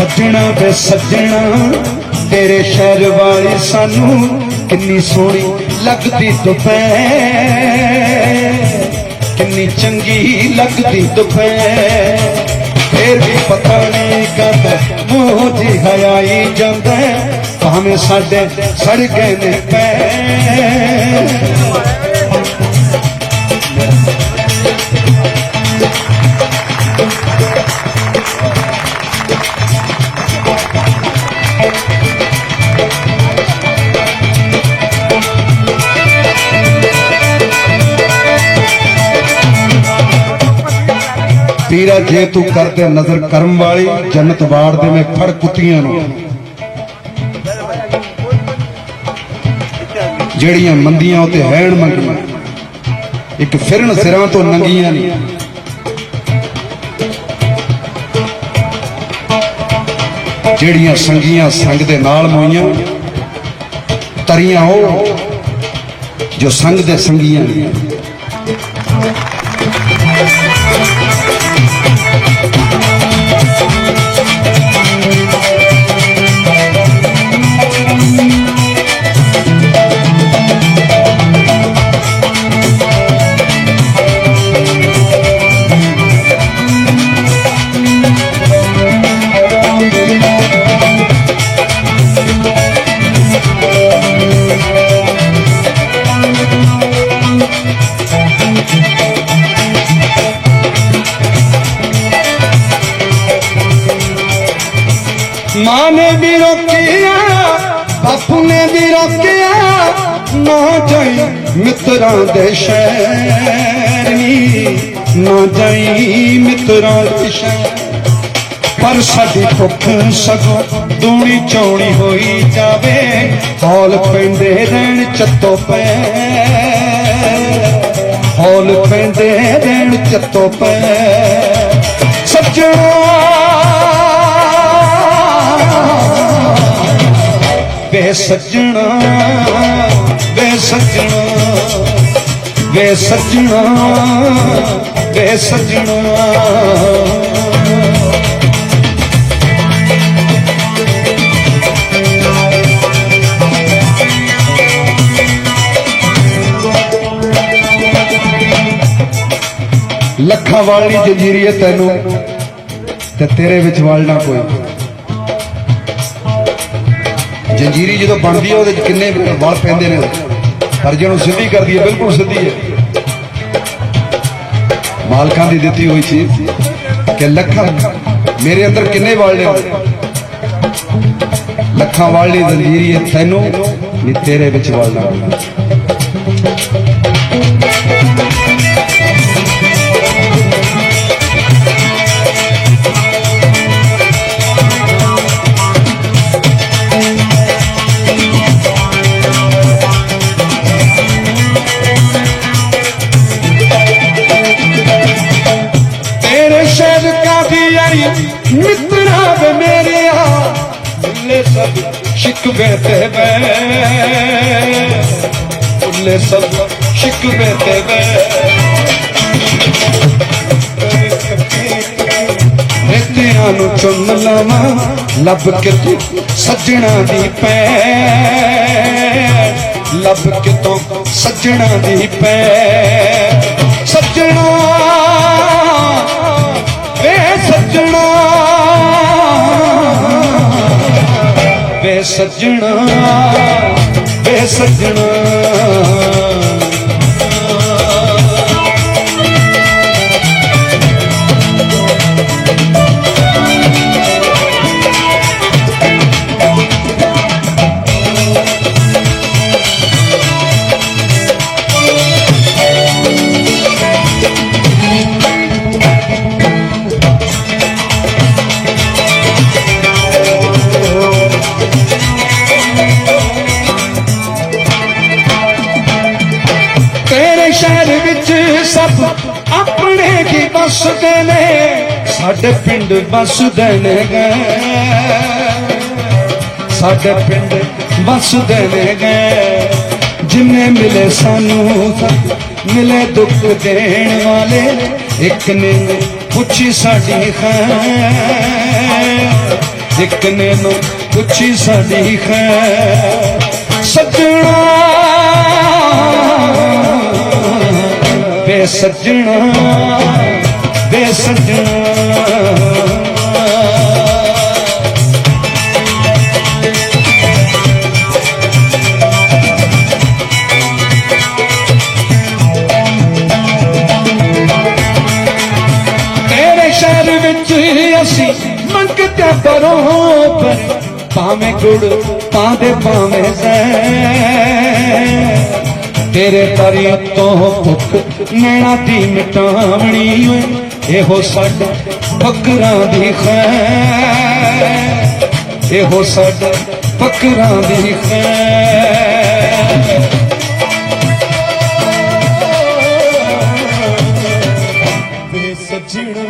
ਸੱਜਣਾ ਤੇ ਸੱਜਣਾ, ਤੇਰੇ ਸ਼ਹਿਰ ਵਾਲੀ ਸਾਨੂੰ ਕਿੰਨੀ ਸੋਹਣੀ ਲੱਗਦੀ ਦੁਪਹਿਰ। ਕਿੰਨੀ ਚੰਗੀ ਲੱਗਦੀ ਦੁਪਹਿਰ। ਫੇਰ ਵੀ ਪਤਾ ਨਹੀਂ ਕਦ ਮੂੰਹ ਜਿਹਾਈ ਜਾਂਦਾ ਭਾਵੇਂ ਸਾਡੇ ਸੜ ਗਏ ਨੇ ਪੈਰ। ਤੇਰਾ ਜੇ ਤੂੰ ਕਰਦੇ ਨਜ਼ਰ ਕਰਮ ਵਾਲੀ, ਜੰਨਤ ਵਾੜ ਦੇ ਮੈਂ ਫੜ ਕੁੱਤੀਆਂ ਨੂੰ। ਜਿਹੜੀਆਂ ਮੰਦੀਆਂ ਉਤੇ ਹੈਣ ਮੰਗੀਆਂ। ਇੱਕ ਫਿਰਨ ਸਿਰਾਂ ਤੋਂ ਨੰਗੀਆਂ ਨਹੀਂ। ਜਿਹੜੀਆਂ ਸੰਗੀਆਂ ਸੰਗ ਦੇ ਨਾਲ ਮੋਈਆਂ, ਤਰੀਆਂ ਉਹ ਜੋ ਸੰਗ ਦੇ ਸੰਗੀਆਂ ਨੇ। ਮਾਂ ਨੇ ਵੀ ਰੋਕਿਆ, ਬਾਪੂ ਨੇ ਵੀ ਰੋਕਿਆ, ਨਾ ਜਾਈ ਮਿੱਤਰਾਂ ਦੇ ਸ਼ਹਿਰ ਨੀ, ਨਾ ਜਾਈ ਮਿੱਤਰਾਂ ਦੇ ਸ਼ਹਿਰ। ਪਰ ਸਾਡੀ ਭੁੱਖ ਸਗੋਂ ਦੂਣੀ ਚੌਣੀ ਹੋਈ ਜਾਵੇ, ਹੌਲ ਪੈਂਦੇ ਰਹਿਣ ਚੱਤੋ ਪੈ ਹੌਲ ਪੈਂਦੇ ਰਹਿਣ ਚੱਤੋ ਪੈ ਸੱਜਣਾ ਵੇ ਸੱਜਣਾ ਵੇ ਸੱਜਣਾ ਵੇ ਸੱਜਣਾ ਵੇ ਸੱਜਣਾ। ਲੱਖਾਂ ਵਾਲੀ ਜੰਜੀਰੀ ਹੈ ਤੈਨੂੰ, ਤੇ ਤੇਰੇ ਵਿੱਚ ਵਲਣਾ ਕੋਈ। ਜੰਜੀਰੀ ਜਦੋਂ ਬਣਦੀ ਹੈ ਉਹਦੇ ਚ ਕਿੰਨੇ ਵਲ ਪੈਂਦੇ ਨੇ? ਪਰ ਜਿਹਨੂੰ ਸਿੱਧੀ ਕਰਦੀ ਹੈ ਬਿਲਕੁਲ ਸਿੱਧੀ ਹੈ ਮਾਲਕਾਂ ਦੀ ਦਿੱਤੀ ਹੋਈ ਚੀਜ਼ ਕਿ ਲੱਖਾਂ, ਮੇਰੇ ਅੰਦਰ ਕਿੰਨੇ ਵਲ ਨੇ? ਲੱਖਾਂ ਵਾਲੀ ਜੰਜੀਰੀ ਹੈ ਤੈਨੂੰ ਨਹੀਂ ਤੇਰੇ ਵਿੱਚ ਵਲਣਾ ਤੇਰੇ ਕਾਫੀ ਮਿੱਤਰਾ ਵੇ ਮੇਰਿਆ। ਭੁੱਲੇ ਸਭ ਸ਼ਿਕਵੇ ਤੇ ਵੇ। ਭੁੱਲੇ ਸਭ ਸ਼ਿਕਵੇ ਤੇ ਵੇ। ਰੇਤਿਆਂ ਨੂੰ ਚੁੰਨ ਲਵਾਂ, ਲੱਭ ਕੇ ਤੂੰ ਸੱਜਣਾ ਦੀ ਪੈ ਲੱਭ ਕੇ ਤੂੰ ਸੱਜਣਾ ਦੀ ਪੈ ਸੱਜਣਾ ਵੇ ਸੱਜਣਾ ਵੇ ਸੱਜਣਾ। ਸਭ ਆਪਣੇ ਕੀ ਬਸਦੇ ਨੇ, ਸਾਡੇ ਪਿੰਡ ਬਸਦੇ ਨੇ। ਗਏ ਸਾਡੇ ਪਿੰਡ ਬਸਦੇ ਨੇ। ਜਿੰਨੇ ਮਿਲੇ ਸਾਨੂੰ, ਮਿਲੇ ਦੁੱਖ ਦੇਣ ਵਾਲੇ, ਇੱਕ ਨੇ ਪੁੱਛੀ ਸਾਡੀ ਖੈਰ। ਇੱਕ ਨੇ ਪੁੱਛੀ ਸਾਡੀ ਖੈਰ। ਸੱਜਣਾ ਵੇ ਸੱਜਣਾ ਵੇ ਸੱਜਣਾ। ਤੇਰੇ ਸ਼ਹਿਰ ਵਿੱਚ ਅਸੀਂ ਮੰਗਤੇ ਬਰੋਬਰ ਭਾਵੇਂ ਗੁੜ ਪਾਦੇ ਭਾਵੇਂ ਜ਼ਹਿਰ ਤੇਰੇ ਤਰੀ ਤੋਂ ਭੁੱਖ ਨੈਣਾ ਦੀ ਮਿਟਾਵਣੀ ਓਏ, ਇਹੋ ਸਾਡਾ ਬੱਕਰਾਂ ਦੀ ਖੈਰ, ਇਹੋ ਸਾਡਾ ਬੱਕਰਾਂ ਦੀ ਖੈਰ। ਸੱਜਣਾ।